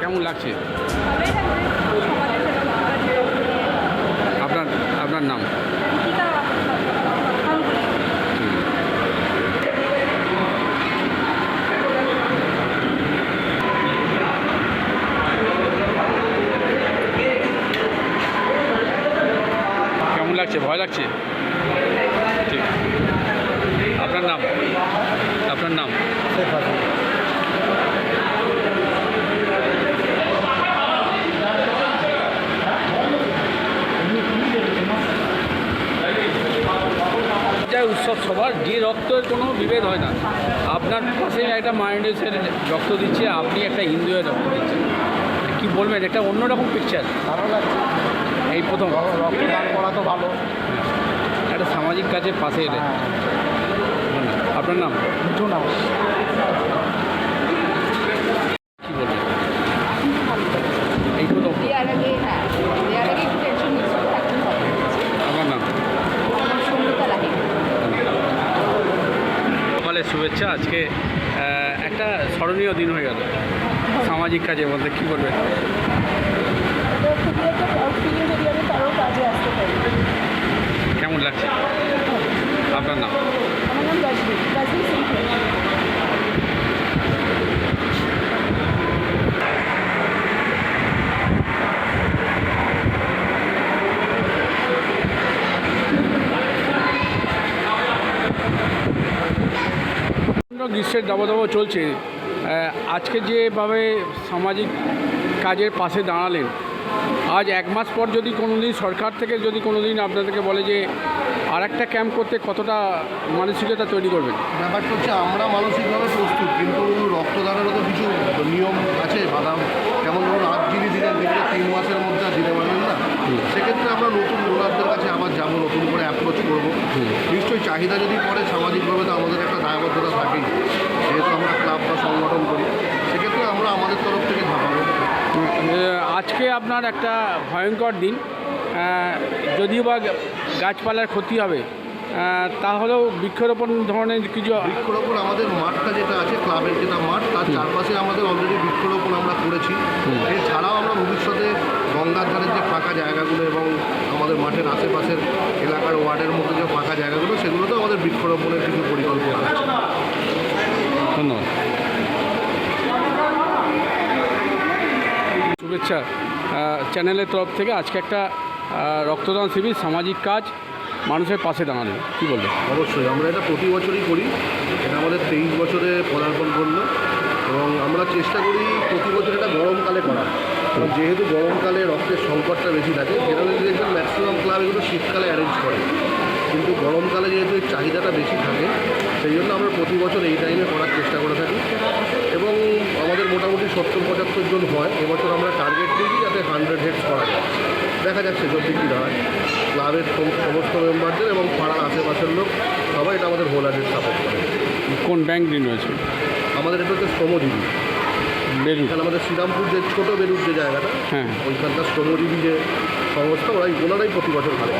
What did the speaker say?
কেমন লাগছে? আপনার আপনার নাম? কেমন লাগছে? ভয় লাগছে? ঠিক। আপনার নাম? আপনার নাম যা উৎসব সবার যে রক্তের কোনো বিভেদ হয় না। আপনার পাশে একটা মাইন্ডেসের রক্ত দিচ্ছে আপনি একটা হিন্দুয়ের রক্ত দিচ্ছেন। কী বলবেন? একটা অন্যরকম পিকচার ভালো লাগছে। এই প্রথম। রক্তদান করা তো ভালো। একটা সামাজিক কাজের পাশে এলে। আপনার নাম? মিঠু হাউস কি বলবেন এই প্রথম দেওয়ার আগে হ্যাঁ দেওয়ার আগে একটু টেনশন নিচ্ছিল এখন ভালো লাগছে। আমার নাম আমার সঙ্গীতা লাহি শুভেচ্ছা আজকে একটা স্মরণীয় দিন হয়ে গেল। সামাজিক কাজের মধ্যে কী পারি কেমন লাগছে? আপনার নাম? গ্রীষ্মের দাবদাহ চলছে। আজকে যেভাবে সামাজিক কাজের পাশে দাঁড়ালেন আজ এক মাস পর যদি কোনো দিন সরকার থেকে যদি কোনো দিন আপনাদেরকে বলে যে আর একটা ক্যাম্প করতে কতটা মানসিকতা তৈরি করবেন? ব্যাপারটা হচ্ছে আমরা মানসিকভাবে প্রস্তুত কিন্তু রক্তদানেরও তো কিছু নিয়ম আছে বাধা যেমন ধরুন আজ যিনি দিলেন তো তিন মাসের মধ্যে দিতে পারবেন না। সেক্ষেত্রে আমরা নতুন ডোনারদের কাছে আবার যাব নতুন করে অ্যাপ্রোচ করব। নিশ্চয়ই চাহিদা যদি পড়ে সামাজিকভাবে তো আমাদের একটা দায়বদ্ধতা থাকেই। যেহেতু আমরা ক্লাব বা সংগঠন করি সেক্ষেত্রে আমরা আমাদের তরফ থেকে ঝাঁপাবো আজকে আপনার একটা ভয়ঙ্কর দিন। যদিও বা গাছপালার ক্ষতি হবে তাহলেও বৃক্ষরোপণ ধরনের কিছু বৃক্ষরোপণ আমাদের মাঠটা যেটা আছে ক্লাবের যেটা মাঠ তার চারপাশে আমাদের অলরেডি বৃক্ষরোপণ আমরা করেছি। এছাড়াও আমরা ভবিষ্যতে গঙ্গার ধারের যে ফাঁকা জায়গাগুলো এবং আমাদের মাঠের আশেপাশের এলাকার ওয়ার্ডের মধ্যে যে ফাঁকা জায়গাগুলো সেগুলোতেও আমাদের বৃক্ষরোপণের কিছু পরিকল্পনা আছে। ধন্যবাদ। শুভেচ্ছা। চ্যানেলের তরফ থেকে আজকে একটা রক্তদান শিবির সামাজিক কাজ। মানুষের পাশে দাঁড়ানো কী বলবেন অবশ্যই, আমরা এটা প্রতি বছরই করি। এটা আমাদের তেইশ বছরে পদার্পণ করল এবং আমরা চেষ্টা করি প্রতি বছর এটা গরমকালে করা। যেহেতু গরমকালে রক্তের সংকটটা বেশি থাকে জেনারেলি দেখবেন ম্যাক্সিমাম ক্লাব এগুলো শীতকালে অ্যারেঞ্জ করে। কিন্তু গরমকালে যেহেতু এর চাহিদাটা বেশি থাকে, সেই জন্য আমরা প্রতি বছর এই টাইমে করার চেষ্টা করে থাকি। এবং আমাদের মোটামুটি সত্তর পঁচাত্তর জন হয়, এবছর আমরা টার্গেট দিয়েছি যাতে হান্ড্রেড হেডস করা যায়। দেখা যাচ্ছে যদি কী হয়। ক্লাবের সম- সমস্ত মেম্বারদের এবং পাড়ার আশেপাশের লোক সবাই এটা আমাদের হোলারের সাপোর্ট করে। কোন ব্যাংক ঋণ হয়েছে আমাদের এটা হচ্ছে শ্রমজীবী। বেলুন তাহলে আমাদের শ্রীরামপুর যে ছোটো বেলুর যে জায়গাটা হ্যাঁ। ওইখানকার শ্রমজীবী যে সংস্থা ওরাই ওনারাই প্রতি বছর ভালো।